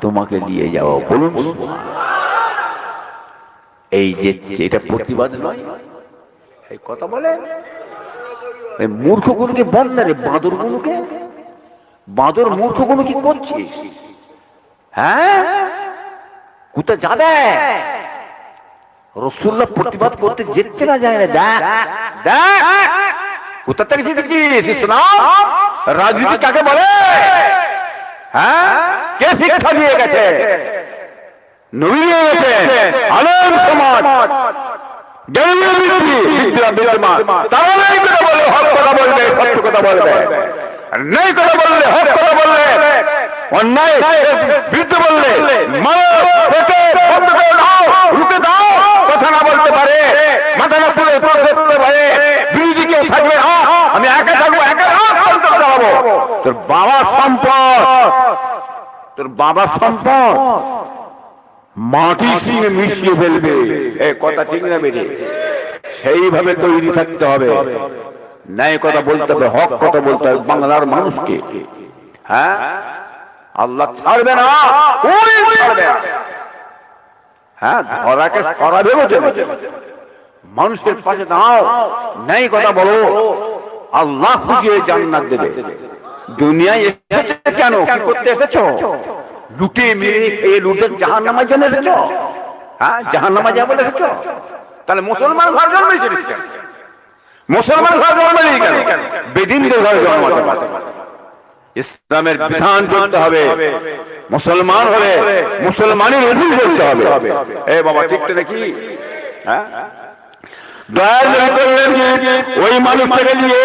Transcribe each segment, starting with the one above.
তোমাকে নিয়ে যাওয়া বলুন। এই যে এটা প্রতিবাদ নয়। এই কথা বলে এই মূর্খগুলোকে বল না রে বাঁদর গুলোকে বাঁদর মূর্খগুলো কি করছিস? হ্যাঁ? কোথায় যাবে? রসুল্লাহ প্রতিবাদ করতে যেতে না যায় না। দেখ দেখ। কোথা থেকে শিখেছিস? রাজনীতি কাকে বলে? হ্যাঁ? কে শিক্ষা দিয়ে গেছে? নবী দিয়ে গেছে? আলম সমাজ। জ্ঞানীয় ব্যক্তি, বিদ্যা বিদ্যমান। তারা নেই কথা বললে হক কথা বলবে সত্য কথা বলবে। নেই কথা বললে হক কথা বললে। অন্যায় বিরুদ্ধে বললে মারো, পেটে, বন্ধ করে দাও, কথা না বলতে পারে। মাথা না তুলে করতে পারে বিরোধী কেউ থাকবে না। আমি একা থাকব একা চালাবো তোর সম্পদ। তোর সম্পদ। মাটির সঙ্গে মিশিয়ে ফেলবে। এ কথা ঠিক না বেরিয়ে সেইভাবে তৈরি থাকতে হবে। ন্যায় কথা বলতে হবে, হক কথা বলতে হবে বাংলার মানুষকে। হ্যাঁ? আল্লাহ ছাড়বে না। হ্যাঁ ধরাকে সরাবে মানুষের পাশে দাও ন্যায় কথা বলো। আল্লাহ খুশি হয়ে জান্নাত দেবে। দুনিয়ায় এসেছ কেন? কি করতে এসেছ? লুটে মেরে খেয়ে লুটে জাহান জন্য এসেছ? হ্যাঁ জাহান নামা যাব এসেছ? তাহলে মুসলমান ঘর জন্মেছে মুসলমান ঘর জন্মালি কেন বেদিনদের ঘর জন্মাতে পারে। ইসলামের বিধান করতে হবে। মুসলমান হলে মুসলমানের অধীন করতে হবে। এ বাবা, ঠিক তো নাকি হ্যাঁ? দয়াল করলেন যে ওই মানুষটাকে নিয়ে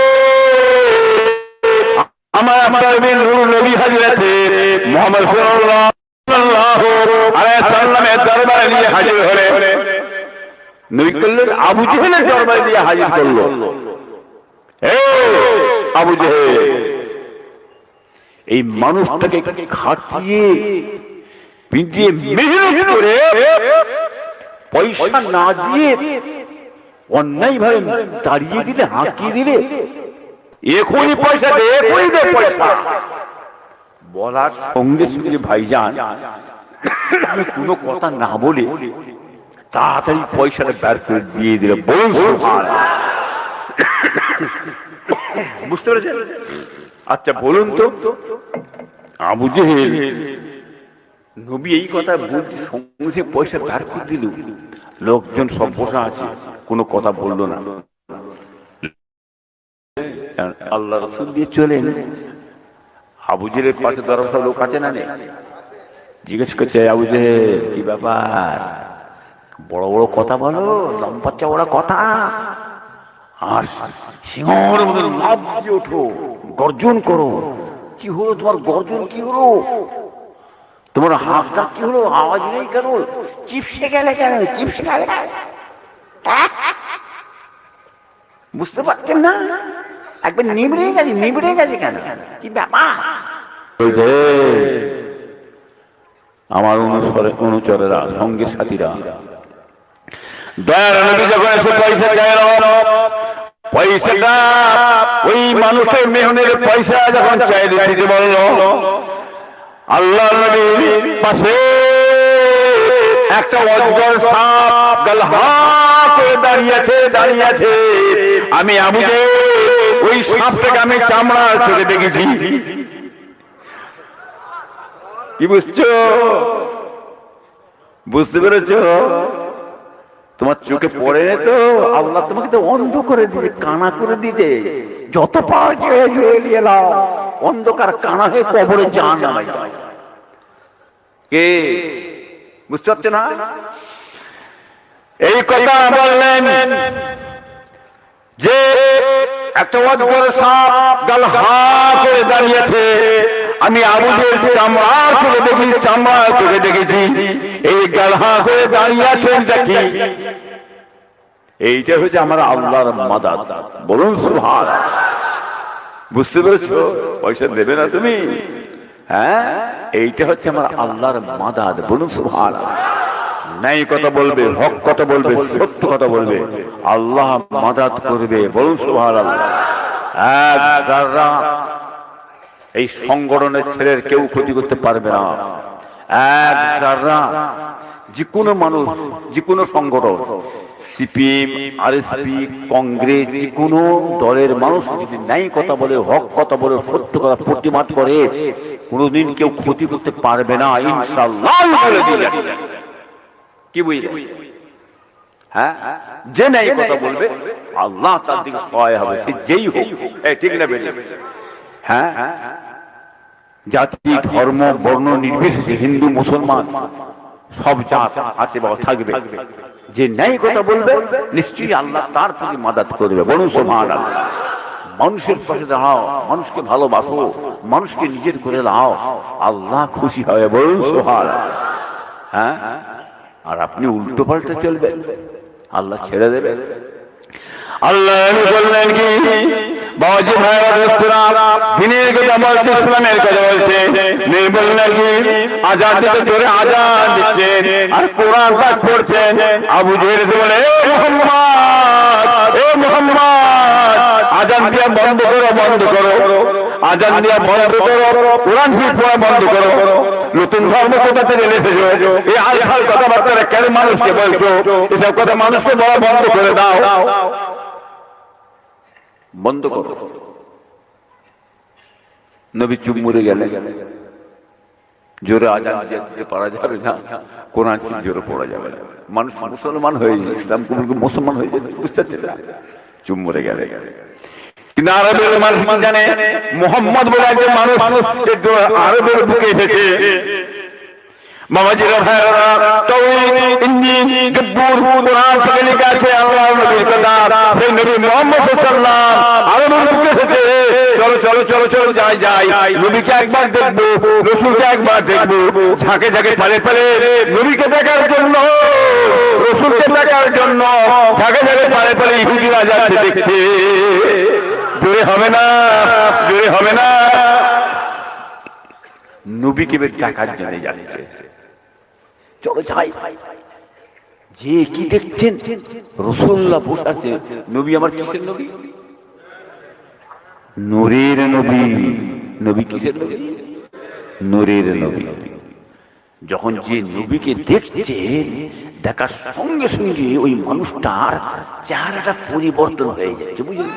আমার আপনার নূর নবী হাজিরাতে মোহাম্মদ সাল্লাল্লাহু আলাইহি সাল্লামের দরবারে নিয়ে হাজির হলে নবী করলেন, আবু জেহেলের দরবারে নিয়ে হাজির করল। আবু জেহেল, এই মানুষটাকে খাটিয়ে পিটিয়ে মেহনত করে পয়সা না দিয়ে অন্যায় ভাবে দাঁড়িয়ে দিলে, হাঁকিয়ে দিলে। এখনই পয়সা দে এখনই দে পয়সা। বলার সঙ্গে সঙ্গে ভাইজান, আমি কোনো কথা না বলে তাড়াতাড়ি পয়সাটা বের করে দিয়ে দিলে। বলুন। বুঝতে পেরেছেন? আচ্ছা বলুন তো। আবু জেহেল, নবী এই কথা সঙ্গে সঙ্গে পয়সা বের করে দিল। লোকজন সব বসা আছে, কোনো কথা বলল না। আল্লাহ রসুল দিয়ে চলেন। আবু জেলের পাশে দরজা লোক আছে না জিজ্ঞেস করছে, আবু জেহেল, কি ব্যাপার? বড় বড় কথা বলো, লম্বা চওড়া কথা। আর সিংহর লাভ দিয়ে ওঠো, গর্জন করো। কি হলো তোমার গর্জন? কি হলো? তোমার হাতটা কি হলো? আওয়াজ নেই কেন? চিপসে গেলে কেন? চিপসে গেলে বুঝতে পারছেন না? একবার নিবড়ে গেছে নিবড়ে গেছে কেন? কি ব্যাপার? আমার অনুসরে অনুচরেরা সঙ্গের সাথীরা। দয়ার নবী যখন এসে পয়সা চাইল পয়সাটা ওই মানুষের মেহনের পয়সা যখন চাইলে দিতে বলল আল্লাহ নবীর পাশে একটা অজগর সাপ গালহা করে দাঁড়িয়ে আছে দাঁড়িয়ে আছে আমি আবুকে ওই সাপটাকে আমি চামড়া চোখে দেখেছি। কি বুঝছ? বুঝতে পেরেছ? তোমার চোখে পড়ে তো আল্লাহ তোমাকে তো অন্ধ করে দিতে কানা করে দিতে যত পাওয়া যায় অন্ধকার কানা হয়ে কবরে যান কে? বুঝতে পারছ না? এই কথা বললেন যে আমি দেখেছি। এই গাল হা করে দাঁড়িয়ে দেখি। এইটা হচ্ছে আমার আল্লাহর মাদাত বলুন সুহান বুঝতে পেরেছ? পয়সা দেবে না তুমি। হ্যাঁ? এইটা হচ্ছে আমার আল্লাহর মাদাদ। বলুন সুহান ন্যায় কথা বলবে, হক কথা বলবে, সত্য কথা বলবে। আল্লাহ মাদাত করবে। বলুন সুহান আল্লাহ এই সংগঠনের ছেলের কেউ ক্ষতি করতে পারবে না। এক যে কোনো মানুষ, যে কোনো সংগঠন সিপিএম, আরএসপি, কংগ্রেস যে কোনো দলের মানুষ যদি ন্যায় কথা বলে, হক কথা বলে, সত্য কথা প্রতিবাদ করে, কোনোদিন কেউ ক্ষতি করতে পারবে না ইনশাল্লাহ কি বুঝলে? হ্যাঁ? যে কথা বলবে, আল্লাহ তার দিকে সহায় হবে, সে যেই হোক। ঠিক না বেরিয়ে হ্যাঁ? জাতি, ধর্ম, বর্ণ, নির্বিশেষে হিন্দু, মুসলমান সব জাত আছে বা থাকবে। যে ন্যায় কথা বলবে, নিশ্চয়ই আল্লাহ তার প্রতি মাদাত করবে। বলুন সোমান মানুষের পাশে দাঁড়াও, মানুষকে ভালোবাসো, মানুষকে নিজের করে দাও আল্লাহ খুশি হবে, বলুন সোহান হ্যাঁ? আর আপনি উল্টো পাল্টে চলবেন। আল্লাহ ছেড়ে দেবে আল্লাহ বললেন কি? বাবাজি ভাইরা দিনের কথা বলছে ইসলামের কথা বলছে নবী বললেন কি আজান দিতে আজান দিচ্ছে, আর কোরআন পাঠ পড়ছেন, আবু জেহেল বলে মুহাম্মদ দিয়া বন্ধ করো বন্ধ করো দিয়া বন্ধ করো, কোরআন বন্ধ করো, নতুন ধর্ম কোথা থেকে এই কেন মানুষকে বলছো? এসব কথা মানুষকে বলা বন্ধ করে দাও। বন্ধ করো। নবী চুপ মরে গেলে জোরে আজান দিতে পারা যাবে না। কোরআন জোরে পড়া যাবে না। মানুষ মুসলমান হয়ে ইসলাম মুসলমান হয়ে যাচ্ছে, বুঝতে পারছে না? চুপ মরে গেলে কিন্তু মানুষ জানে? মোহাম্মদ বলে একজন মানুষ আরবের বুকে এসেছে। চলো চলো চলো যাই যাই। নবীকে একবার রসুলকে ঝাঁকে ঝাঁকে নবীকে দেখার জন্য, রসুলকে দেখার জন্য ঝাঁকে ঝাঁকে ইহুদিরা যাচ্ছে দেখতে। জোরে হবে না, জোরে হবে না। নবীকে দেখার জন্য চলো যাই যে কি দেখছেন? রসুল্লাহ বসাচ্ছে নবী আমার কিসের নবী? নূরের নবী। নবী কিসের নবী? নূরের নবী। যখন যে নবীকে দেখছেন, দেখার সঙ্গে সঙ্গে ওই মানুষটার চেহারাটা পরিবর্তন হয়ে যাচ্ছে, বুঝলেন?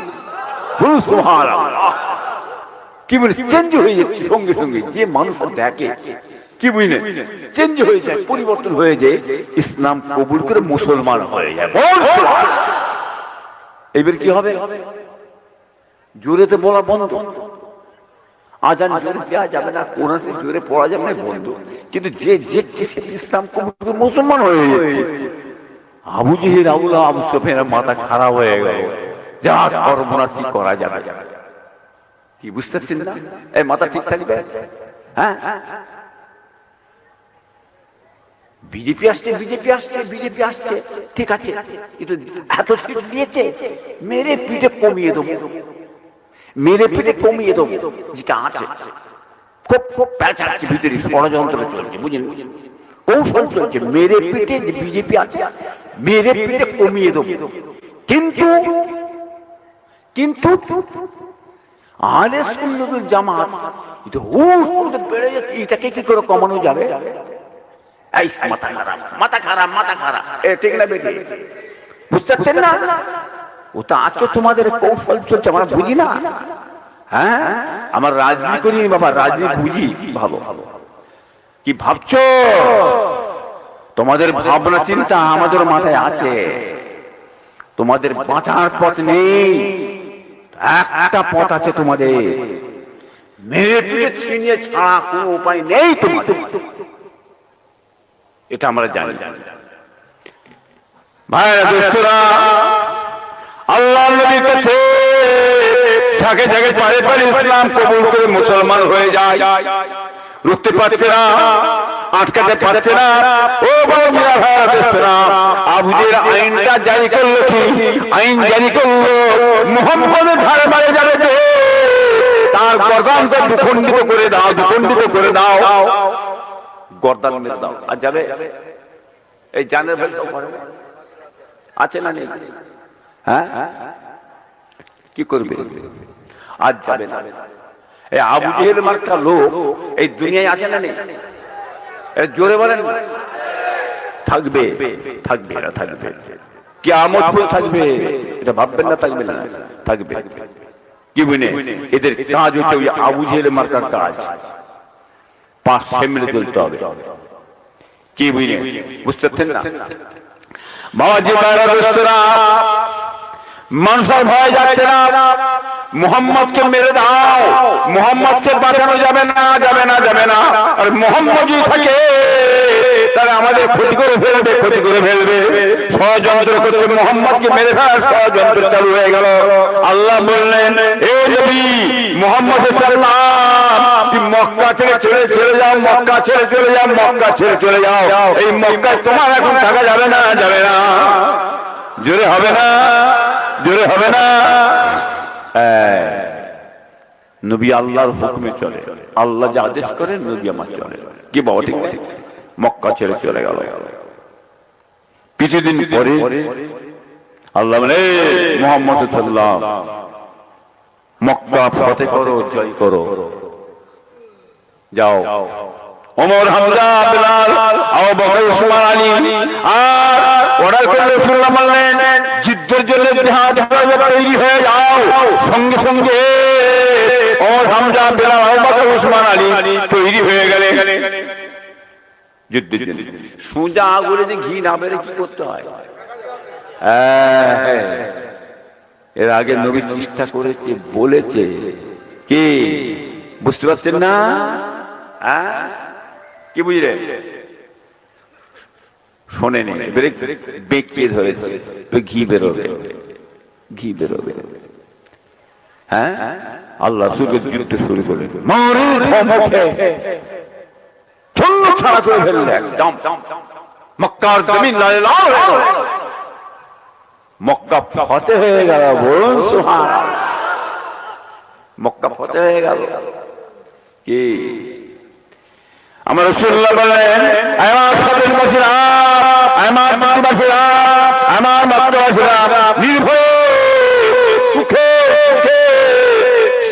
কি বলে চেঞ্জ হয়ে যাচ্ছে সঙ্গে সঙ্গে। যে মানুষ দেখে কি বুঝলে? চেঞ্জ হয়ে যায়, পরিবর্তন হয়ে যায়, ইসলাম কবুল করে মুসলমান হয়ে যায়। এবার কি হবে? জোরেতে বলা বন্ধ। আজান জোরে দেওয়া যাবে না, কোরআন জোরে পড়া যাবে না, বন্ধ। কিন্তু যে সে ইসলাম কবুল করে মুসলমান হয়ে যাচ্ছে আবু জেহের আবুলা আবু সফের মাথা খারাপ হয়ে গেল। যা সর্বনাশ কি করা যাবে? কি বুঝতে পারছেন না? এই মাথা ঠিক থাকবে? হ্যাঁ? বিজেপি আসছে বিজেপি আসছে বিজেপি আসছে। ঠিক আছে, কিন্তু এত সিট দিয়েছে, মেরে পিঠে কমিয়ে দেবো। মেরে পিঠে কমিয়ে দেবো, যেটা আছে। খুব খুব প্যাঁচাচ্ছে ভিতরে ষড়যন্ত্র চলছে, বুঝলেন? কৌশল চলছে, মেরে পিঠে যে বিজেপি আছে, মেরে পিঠে কমিয়ে দেবো। কিন্তু কিন্তু আলে সুন্নতুল জামাত বেড়ে যাচ্ছে, এটাকে কি করে কমানো যাবে? এই মাথা খারাপ। মাথা খারাপ মাথা খারাপ। এ ঠিক না বেটি? বুঝতে পারছেন না? ও আছো তোমাদের কৌশল চলছে আমরা বুঝি না। হ্যাঁ? আমার রাজনীতি করি বাবা রাজনীতি বুঝি। ভালো কি ভাবছ? তোমাদের ভাবনা চিন্তা আমাদের মাথায় আছে। তোমাদের বাঁচার পথ নেই। একটা পথ আছে তোমাদের। মেরে পিঠে ছিনিয়ে ছাড়া কোনো উপায় নেই তোমাদের। এটা আমরা জানি। ভাইরা দোস্তরা আল্লাহ নবীর কাছে ঝাঁকে ঝাঁকে পারে পারে ইসলাম কবুল করে মুসলমান হয়ে যায়। রুখতে পারছে না আটকাতে পারছে না। ও বাবুরা ভাইরা দোস্তরা আবুদের আইনটা জারি করল কি? আইন জারি করল মোহাম্মদের ধারে যাবে তার গর্দানটা দুখণ্ডিত করে দাও দুখণ্ডিত করে দাও। গর্দান মেরে দাও আর যাবে? এই জানের সব ঘরে। আছে না নেই? হ্যাঁ? কি করবে? আজ যাবে না। এই আবু জেহেল মার্কা লোক এই দুনিয়ায় আছে না নেই? জোরে বলেন। থাকবে থাকবে, এরা থাকবে। কিয়ামত পর্যন্ত থাকবে। এটা ভাববেন না থাকবে না। থাকবে। কি বুঝনে এদের কাজ হচ্ছে ওই আবু জেহেল মার্কার কাজ। পাঁচ মিলে চলতে হবে। কি বুঝলে? বুঝতে পারছেন না? বাবা যে মানুষের ভয় যাচ্ছে না। মোহাম্মদকে মেরে দাও। মোহাম্মদকে বাঁচানো যাবে না যাবে না যাবে না। আর মোহাম্মদ যদি থাকে, তাহলে আমাদের ক্ষতি করে ফেলবে, ক্ষতি করে ফেলবে। ষড়যন্ত্র করতে মোহাম্মদকে মেরে ফেলার ষড়যন্ত্র চালু হয়ে গেল। আল্লাহ বললেন এ নবী, মোহাম্মদ সাল্লাম তুমি মক্কা ছেড়ে ছেড়ে চলে যাও, মক্কা ছেড়ে চলে যাও, মক্কা ছেড়ে চলে যাও। এই মক্কায় তোমার এখন থাকা যাবে না যাবে না। জোরে হবে না, জোরে হবে না। হ্যাঁ। নবী আল্লাহর হুকুমে চলে। আল্লাহ যে আদেশ করে, নবী আমার চলে। কি বাবা, ঠিক মক্কা ছেড়ে চলে গেল। কিছুদিন পরে আল্লাহ বলে মোহাম্মদ মক্কা ফতে করো, জয় করো। যাও। Omar Hamza Bilal Abu Bakr Usman Ali আর অর্ডার করলে রাসূলুল্লাহ বললেন যুদ্ধের জন্য জিহাদ হয়ে তৈরি হয়ে যাও। সঙ্গে সঙ্গে Omar Hamza Bilal Abu Bakr Usman Ali তৈরি হয়ে গেলেন। যুদ্ধের জন্য। সুজা আগুনে যে ঘি না বেড়ে কি করতে হয়? হ্যাঁ, হ্যাঁ। এর আগে নবী চেষ্টা করেছে বলেছে। কি? বুঝতে পারছেন না? হ্যাঁ? কি বুঝলেন শোনেনি। এবারে বেঁকিয়ে ধরেছে? ঘি বেরোবে। ঘি বেরোবে। হ্যাঁ? আল্লাহ সুরের যুদ্ধ শুরু করে। মক্কা মক্কা কি? আমার রসুল্লাহ বললেন আমার সাদের বাসীরা আমার মাতৃবাসীরা আমার মাতৃবাসীরা নির্ভয়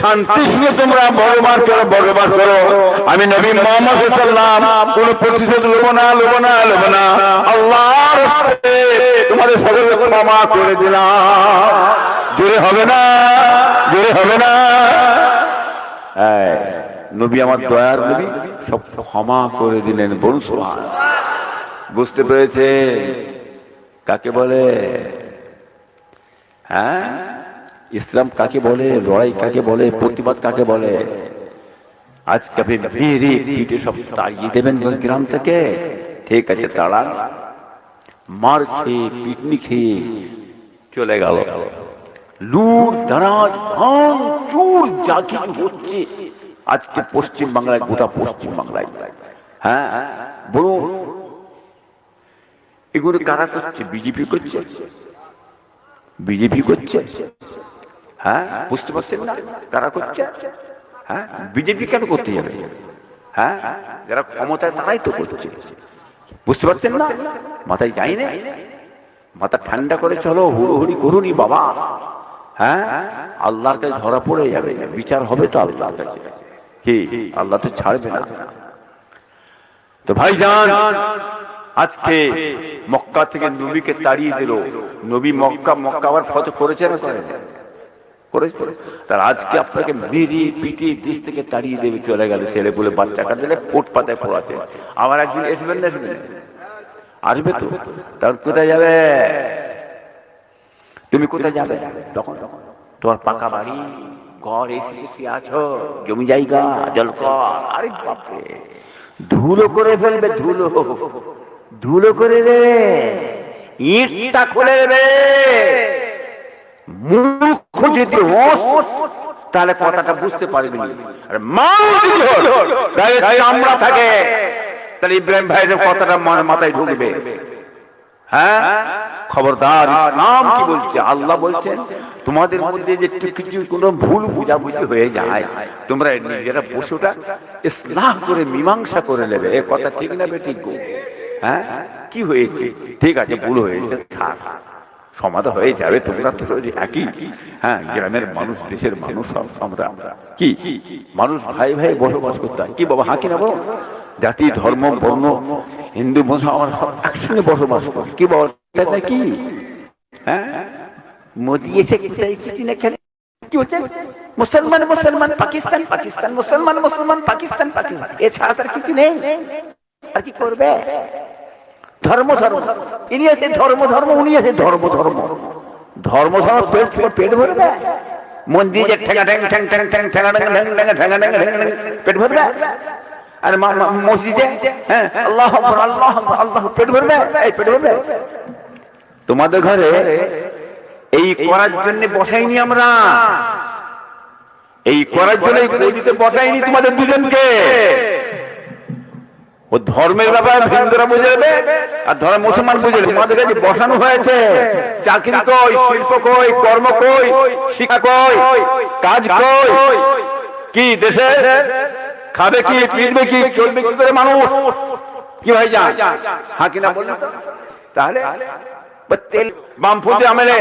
শান্তি সুখে তোমরা বড়বাস করো বড়বাস করো। আমি নবী মোহাম্মদ সাল্লাম কোন প্রতিশোধ লোব না লোব না লোব না। আল্লাহর হস্তে তোমাদের সকলকে ক্ষমা করে দিলাম। জোরে হবে না জোরে হবে না। হ্যাঁ, নবী আমার দয়ার নবী, সব ক্ষমা করে দিলেন বলুন। বুঝতে পেরেছে? কাকে বলে? হ্যাঁ? ইসলাম কাকে বলে? লড়াই কাকে বলে? প্রতিবাদ কাকে বলে? আজকে আপনি মেরে পিঠে সব তাড়িয়ে দেবেন গ্রাম থেকে। ঠিক আছে তাড়া মার খেয়ে, পিটনি খেয়ে চলে গেল। লুট, দারাজ, ভাঙ, চুর, যা কিছু হচ্ছে আজকে পশ্চিম বাংলায় গোটা পশ্চিম বাংলায় হ্যাঁ? বলুন। এগুলো কারা করছে? বিজেপি করছে? বিজেপি করছে? হ্যাঁ? বুঝতে পারছেন না? কারা করছে? হ্যাঁ? বিজেপি কেন করতে যাবে? হ্যাঁ? যারা ক্ষমতায় তারাই তো করছে। বুঝতে পারছেন না? মাথায় যাই না? মাথা ঠান্ডা করে চলো, হুড়োহুড়ি করুনি বাবা। হ্যাঁ? আল্লাহর কাছে ধরা পড়ে যাবে। বিচার হবে তো আল্লাহর কাছে। কি? আল্লাহ তো ছাড়বে না। তো ভাই যান আজকে মক্কা থেকে নবীকে তাড়িয়ে দিল। নবী মক্কা মক্কা আবার ফত করেছে না তার আজকে আপনাকে দেশ থেকে তাড়িয়ে দেবে চলে গেলে ছেলে বলে বাচ্চা কাটলে ফুটপাতায় পড়াতে আবার একদিন আসবেন না? আসবে তো। তার কোথায় যাবে? তুমি কোথায় যাবে? তখন তোমার পাকা বাড়ি। ঘর এসে এসে আছো, জমি জায়গা জলকর আরে বাপরে, ধুলো করে ফেলবে, ধুলো। ধুলো করে দেবে ইটটা খুলে দেবে মুখ যদি হোস, তাহলে কথাটা বুঝতে পারবি আর মানুষ যদি চামড়া থাকে। তাহলে ইব্রাহিম ভাইয়ের কথাটা মাথায় ঢুকবে। হ্যাঁ? খবরদার ইসলাম কি বলছে? আল্লাহ বলছেন, তোমাদের মধ্যে যে কিছু কোনো ভুল বুঝাবুঝি হয়ে যায়, তোমরা নিজেরা বসে ওটা ইসলাম করে মীমাংসা করে নেবে। এ কথা ঠিক না বে ঠিক? হ্যাঁ? কি হয়েছে? ঠিক আছে, ভুল হয়েছে, থাক। সমাধান হয়ে যাবে, তোমরা তো রোজ একই। হ্যাঁ গ্রামের মানুষ, দেশের মানুষ আমরা। কি? মানুষ ভাই ভাই বসবাস করতে কি বাবা হাঁ কিনা বলো জাতি ধর্ম বর্ণ হিন্দু মুসলমান একসঙ্গে বসবাস করে কি এটা নাকি হ্যাঁ মোদি এসে কোথায় কি মুসলমান মুসলমান পাকিস্তান পাকিস্তান মুসলমান মুসলমান পাকিস্তান পাকিস্তান এছাড়া তার কিছু নেই আর কি করবে ধর্ম ধর্ম ইনি আছে ধর্ম ধর্ম উনি আছে ধর্ম ধর্ম ধর্ম ধর্ম পেট পেট ভরবে মন্দির যে ঠেঙ্গা ঠ্যাং ঠ্যাং ঠ্যাং ঠ্যাং ঠ্যাং ঠ্যাং ঠ্যাং ঠেঙ্গা ঠ্যাং ঠ্যাং ঠ্যাং পেট ভরবে হ্যাঁ তোমাদের ঘরে এই করার জন্য বসাইনি আমরা। এই করার জন্য গদিতে বসাইনি তোমাদের দুজনকে। ও ধর্মের ব্যাপারে হিন্দুরা বুঝে নেবে, আর ধর্ম মুসলমান বুঝে নেবে। তোমাদের কাছে বসানো হয়েছে। চাকরি কই, শিল্প কই, কর্ম কই, শিক্ষা কই, কাজ কই, কি দেশে? খাবে কি পিটবে কি চলবে কি করে মানুষ? কি ভাই যান? হ্যাঁ কিনা বললেন তো? তাহলে বা তেল বামপন্থী আমলে